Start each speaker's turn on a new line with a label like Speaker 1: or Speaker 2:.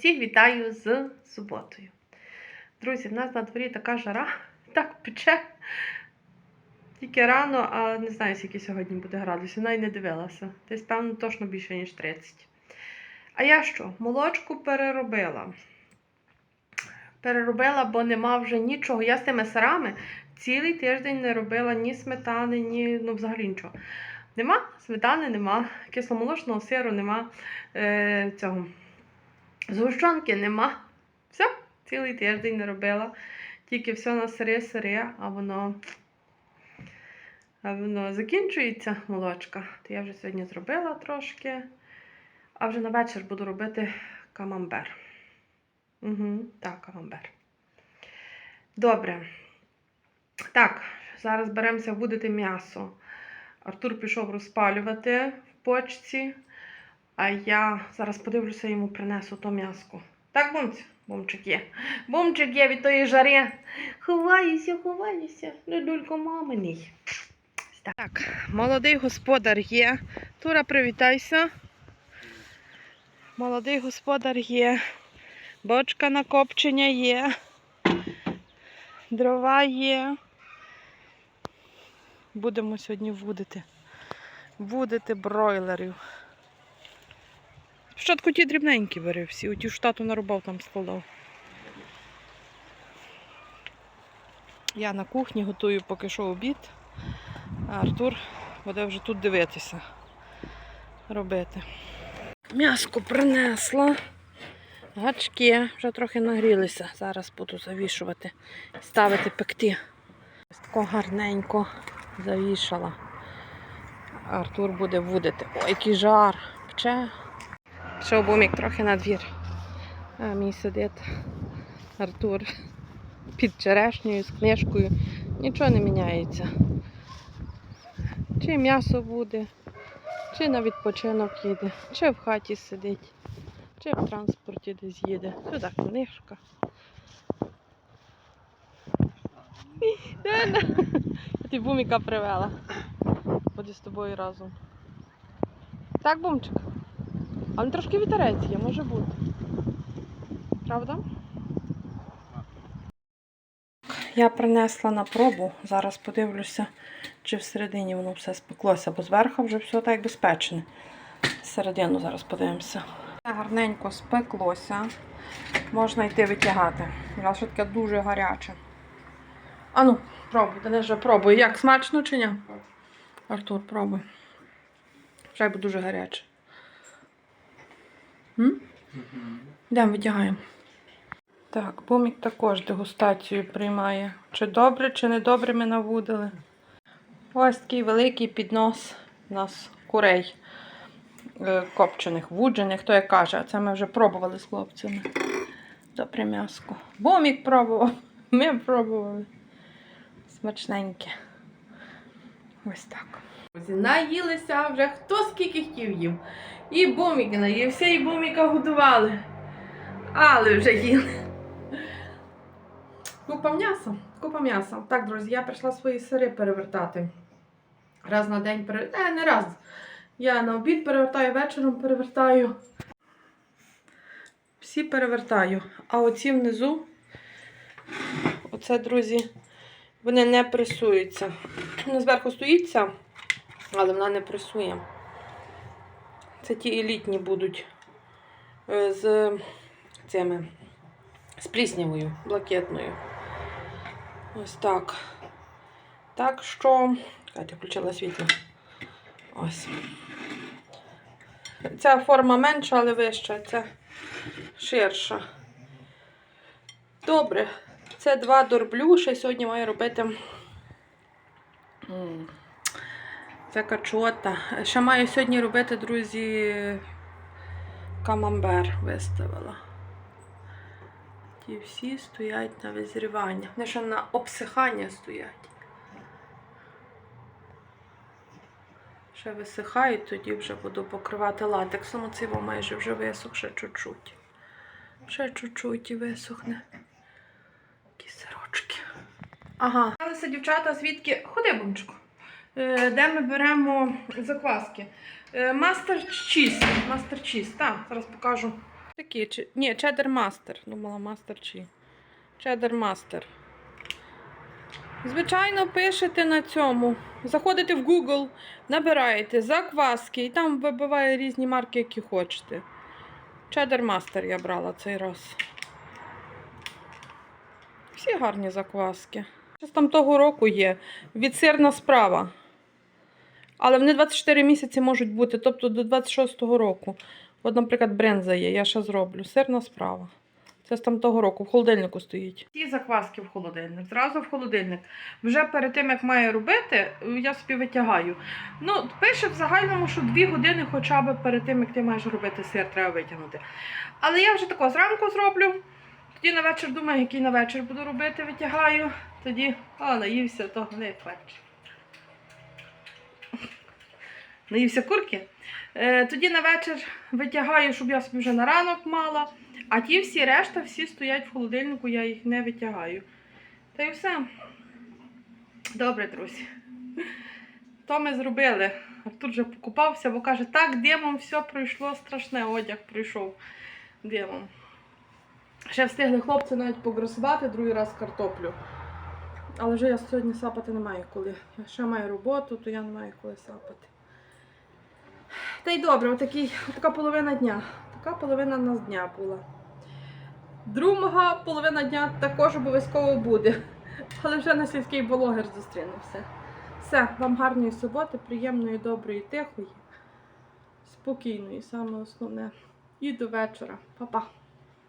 Speaker 1: Усіх вітаю з суботою. Друзі, в нас на дворі така жара, так пече. Тільки рано, а не знаю, скільки сьогодні буде градусів, навіть не дивилася. Десь, певно, точно більше, ніж 30. А я що? Молочку переробила. Переробила, бо нема вже нічого. Я з тими сирами цілий тиждень не робила ні сметани, ні ну, взагалі нічого. Нема сметани, нема, кисломолочного сиру, нема е, цього. Згущенки нема. Все, цілий тиждень не робила. Тільки все на сири, а воно, а воно закінчується молочка. То я вже сьогодні зробила трошки. А вже на вечір буду робити камамбер. Угу, так, камамбер. Добре. Так, зараз беремося будити м'ясо. Артур пішов розпалювати в почці, а я зараз подивлюся, йому принесу то м'яско. Так, бумці? Бумчик є. Бумчик є від тої жари. Ховаюся, ховаюся. Дедулько маминий. Так, молодий господар є. Тура, привітайся. Молодий господар є. Бочка на копчення є. Дрова є. Будемо сьогодні вудити. Вудити бройлерів. Спочатку ті дрібненькі бери всі, у ті ж нарубав там складав. Я на кухні готую поки що обід, а Артур буде вже тут дивитися, робити. М'яско принесла. Гачки вже трохи нагрілися. Зараз буду завішувати, ставити пекти. Ось тако гарненько завішала. Артур буде вудити. Ой, який жар. Пче. Пішов бумік трохи на двір. А мій сидить Артур під черешнею з книжкою. Нічого не міняється. Чи м'ясо буде, чи на відпочинок їде, чи в хаті сидить, чи в транспорті десь їде. Сюди книжка. Я ти буміка привела. Буде з тобою разом. Так, бумчик? А він трошки вітерець є, може бути. Правда? Я принесла на пробу. Зараз подивлюся, чи всередині воно все спеклося, бо зверху вже все так безпечне. Середину зараз подивимося. Гарненько спеклося. Можна йти витягати. Але що таке дуже гаряче. Ану, пробуй, Денис вже пробуй. Як смачно чи ні? Артур, пробуй. Вже буде дуже гаряче. Йдемо, витягаємо. Так, бумік також дегустацію приймає. Чи добре, чи не добре ми навудили. Ось такий великий піднос у нас курей е, копчених, вуджених, хто як каже, а це ми вже пробували з хлопцями. Добре м'яско. Бумік пробував, ми пробували. Смачненьке. Ось так. Наїлися вже хто скільки хотів їв. І бумік наївся, і буміка годували. Але вже їли. Купа м'яса. Купа м'яса. Так, друзі, я прийшла свої сири перевертати. Раз на день пере... Не, не раз. Я на обід перевертаю, вечором перевертаю. Всі перевертаю. А оці внизу, оце, друзі, вони не пресуються. Вона зверху стоїться, але вона не пресує. Це ті елітні будуть е, з цими з пліснявою, блакитною. Ось так. Так що. Катя включила світло. Ось. Ця форма менша, але вища, ця ширша. Добре. Це два дорблю. Ще сьогодні маю робити. Це качота. Ще маю сьогодні робити, друзі, камамбер виставила. Ті всі стоять на визрівання. Вони ще на обсихання стоять. Ще висихають, тоді вже буду покривати латексом. Оцей во майже вже висох, ще чуть-чуть. Ще чуть-чуть і висохне. Такі сирочки. Ага. Алися дівчата, звідки. Ходи, бомчику. Е, Де ми беремо закваски? Мастер чіз. Так, зараз покажу. Такі, ні, чеддер мастер. Думала, мастер чи. Чеддер мастер. Звичайно, пишете на цьому. Заходите в Google, набираєте закваски, і там вибиває різні марки, які хочете. Чеддер мастер я брала цей раз. Всі гарні закваски. Щось там того року є. Відсирна справа. Але вони 24 місяці можуть бути, тобто до 26-го року. От, наприклад, бренза є, я ще зроблю. Сирна справа. Це з там того року, в холодильнику стоїть. Ці закваски в холодильник, зразу в холодильник. Вже перед тим, як маю робити, я собі витягаю. Ну, пише в загальному, що 2 години хоча б перед тим, як ти маєш робити сир, треба витягнути. Але я вже тако зранку зроблю. Тоді на вечір думаю, який на вечір буду робити, витягаю. Тоді, а, наївся, то не вечір. Наївся курки. Е, тоді на вечір витягаю, щоб я собі вже на ранок мала. А ті всі решта всі стоять в холодильнику, я їх не витягаю. Та й все. Добре, друзі. То ми зробили. Артур вже покупався, бо каже, так, димом все пройшло, страшне, одяг пройшов димом. Ще встигли хлопці навіть погросувати другий раз картоплю. Але вже я сьогодні сапати не маю коли. Я ще маю роботу, то я не маю коли сапати. Та й добре, отакий, така половина дня. Така половина у нас дня була. Друга половина дня також обов'язково буде. Але вже на сільський блогер зустрінемося. Все, вам гарної суботи, приємної, доброї, тихої, спокійної, саме основне. І до вечора. Па-па.